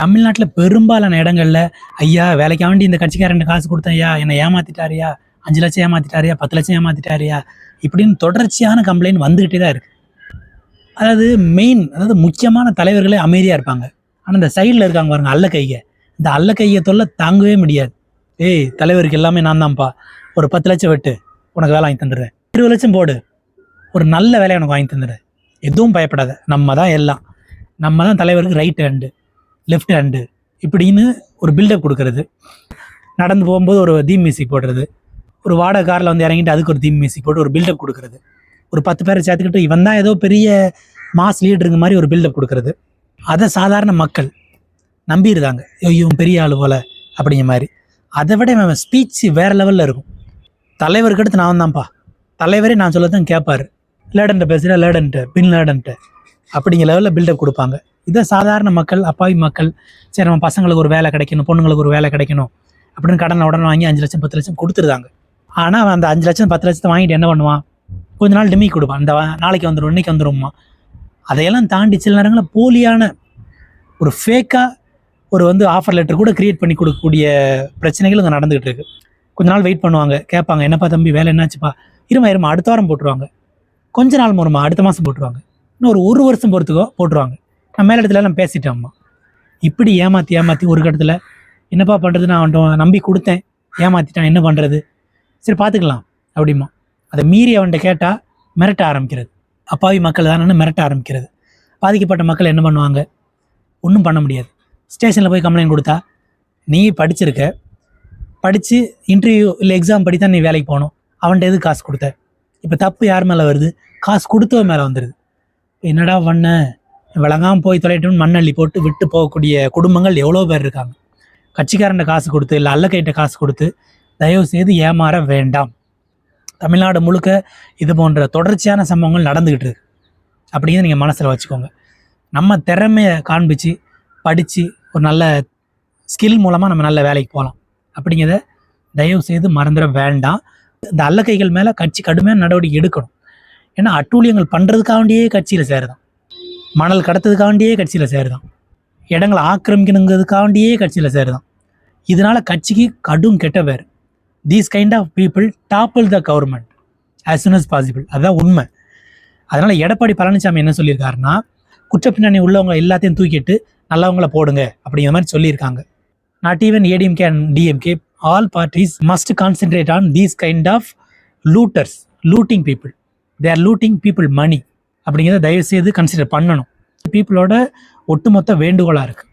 தமிழ்நாட்டில் பெரும்பாலான இடங்கள்ல ஐயா வேலைக்கு வேண்டி இந்த கட்சிக்காரன் காசு கொடுத்தேன் ஐயா என்னை ஏமாத்திட்டாரியா அஞ்சு லட்சம் ஏமாத்திட்டாரியா பத்து லட்சம் ஏமாத்திட்டாரியா இப்படின்னு தொடர்ச்சியான கம்ப்ளைண்ட் வந்துக்கிட்டே தான் இருக்குது அதாவது மெயின் அதாவது முக்கியமான தலைவர்களே அமைதியாக இருப்பாங்க. ஆனால் இந்த சைடில் இருக்காங்க பாருங்க அல்ல கையை இந்த அல்ல கையை தொல்லை தாங்கவே முடியாது. ஏய் தலைவருக்கு எல்லாமே நான் தான்ப்பா. ஒரு பத்து லட்சம் வெட்டு உனக்கு வேலை வாங்கி தந்துடுறேன். இருபது லட்சம் போடு ஒரு நல்ல வேலையை உனக்கு வாங்கி தந்துடுறேன். எதுவும் பயப்படாத நம்ம தான் எல்லாம். நம்ம தான் தலைவருக்கு ரைட் ஹேண்டு லெஃப்ட் ஹேண்டு இப்படின்னு ஒரு பில்டப் கொடுக்கறது. நடந்து போகும்போது ஒரு தீம் மியூசிக் போடுறது. ஒரு வாடகை காரில் வந்து இறங்கிட்டு அதுக்கு ஒரு தீம் மியூசிக் போட்டு ஒரு பில்டப் கொடுக்கறது. ஒரு பத்து பேரை சேர்த்துக்கிட்டு இவன் தான் ஏதோ பெரிய மாஸ் லீடருங்க மாதிரி ஒரு பில்டப் கொடுக்கறது. அதை சாதாரண மக்கள் நம்பிடுதாங்க ஐயோ இவன் பெரிய ஆள் போல அப்படிங்கிற மாதிரி. அதை விட இவன் ஸ்பீச் வேறு லெவலில் இருக்கும். தலைவருக்கு அடுத்து நான் தான்ப்பா தலைவரே நான் சொல்லதான் கேட்பார். லேடன்ட்ட பேசுகிறேன் லேடன்ட்டு பின் லேடன்ட்டு. அப்படிங்கிற லெவலில் பில்டப் கொடுப்பாங்க. இதை சாதாரண மக்கள் அப்பாவி மக்கள் சரி நம்ம பசங்களுக்கு ஒரு வேலை கிடைக்கணும் பொண்ணுங்களுக்கு ஒரு வேலை கிடைக்கணும் அப்படின்னு கடனை உடனே வாங்கி அஞ்சு லட்சம் பத்து லட்சம் கொடுத்துருந்தாங்க ஆனால் அந்த அஞ்சு லட்சம் பத்து லட்சத்தை வாங்கிட்டு என்ன பண்ணுவான் கொஞ்ச நாள் டிமி கொடுப்பான் இந்த வா- நாளைக்கு வந்துடும் இன்னைக்கு வந்துருமா அதையெல்லாம் தாண்டி சில நேரங்களில் போலியான ஒரு ஃபேக்காக ஒரு வந்து ஆஃபர் லெட்டர் கூட கிரியேட் பண்ணி கொடுக்கக்கூடிய பிரச்சனைகள் இங்கே நடந்துகிட்டு இருக்கு. கொஞ்ச நாள் வெயிட் பண்ணுவாங்க. கேட்பாங்க என்னப்பா தம்பி வேலை என்னாச்சுப்பா? இருமா இருமா அடுத்த வாரம் போட்டுருவாங்க. கொஞ்ச நாள் மூலமா அடுத்த மாதம் போட்டுருவாங்க. இன்னும் ஒரு ஒரு வருஷம் பொறுத்துக்கோ போட்டுருவாங்க. நான் மேல இடத்துல எல்லாம் பேசிட்டேம்மா இப்படி ஏமாற்றி ஏமாற்றி ஒரு கட்டத்தில் என்னப்பா பண்ணுறது நான் அவன்கிட்ட நம்பி கொடுத்தேன். ஏமாற்றிட்டான் என்ன பண்ணுறது சரி பார்த்துக்கலாம் அப்படிமா அதை மீறி அவன்கிட்ட கேட்டால் மிரட்ட ஆரம்பிக்கிறது. அப்பாவி மக்கள் தானே மிரட்ட ஆரம்பிக்கிறது. பாதிக்கப்பட்ட மக்கள் என்ன பண்ணுவாங்க? ஒன்றும் பண்ண முடியாது. ஸ்டேஷனில் போய் கம்ப்ளைண்ட் கொடுத்தா நீ படிச்சிருக்க. படித்து இன்டர்வியூ இல்லை எக்ஸாம் படி தான் நீ வேலைக்கு போகணும். அவன்கிட்ட எது காசு கொடுத்த? இப்போ தப்பு யார் மேலே வருது? காசு கொடுத்தவன் மேலே வந்துடுது என்னடா பண்ண? விளங்காமல் போய் தொலைட்டோம்னு மண்ணள்ளி போட்டு விட்டு போகக்கூடிய குடும்பங்கள் எவ்வளோ பேர் இருக்காங்க? கட்சிக்காரன்ட்ட காசு கொடுத்து இல்லை அல்லக்கைட்ட காசு கொடுத்து தயவு செய்து ஏமாற வேண்டாம். தமிழ்நாடு முழுக்க இது போன்ற தொடர்ச்சியான சம்பவங்கள் நடந்துக்கிட்டு இருக்கு. அப்படிங்கிறத நீங்கள் மனசில் வச்சுக்கோங்க. நம்ம திறமையை காண்பிச்சு படித்து ஒரு நல்ல ஸ்கில் மூலமாக நம்ம நல்ல வேலைக்கு போகலாம் அப்படிங்கிறத தயவு செய்து மறந்துட வேண்டாம். இந்த அல்லக்கைகள் மேலே கட்சி கடுமையான நடவடிக்கை எடுக்கணும். ஏன்னா அட்டூழியங்கள் பண்ணுறதுக்காண்டியே கட்சியில் சேருதான். மணல் கடத்ததுக்காண்டியே கட்சியில் சேருதான். இடங்களை ஆக்கிரமிக்கணுங்கிறதுக்காண்டியே கட்சியில் சேருதான். இதனால கட்சிக்கு கடும் கெட்ட பேர். These kind of people topple the government as soon as possible அதுதான் உண்மை. அதனால் எடப்பாடி பழனிசாமி என்ன சொல்லியிருக்காருன்னா குற்ற பின்னணி உள்ளவங்க எல்லாத்தையும் தூக்கிட்டு நல்லவங்களை போடுங்க அப்படிங்கிற மாதிரி சொல்லியிருக்காங்க. Not even ADMK and DMK all parties must concentrate on these kind of looters looting people they are looting people money அப்படிங்கிறத தயவுசெய்து கன்சிடர் பண்ணணும். பீப்புளோட ஒட்டுமொத்த வேண்டுகோளாக இருக்குது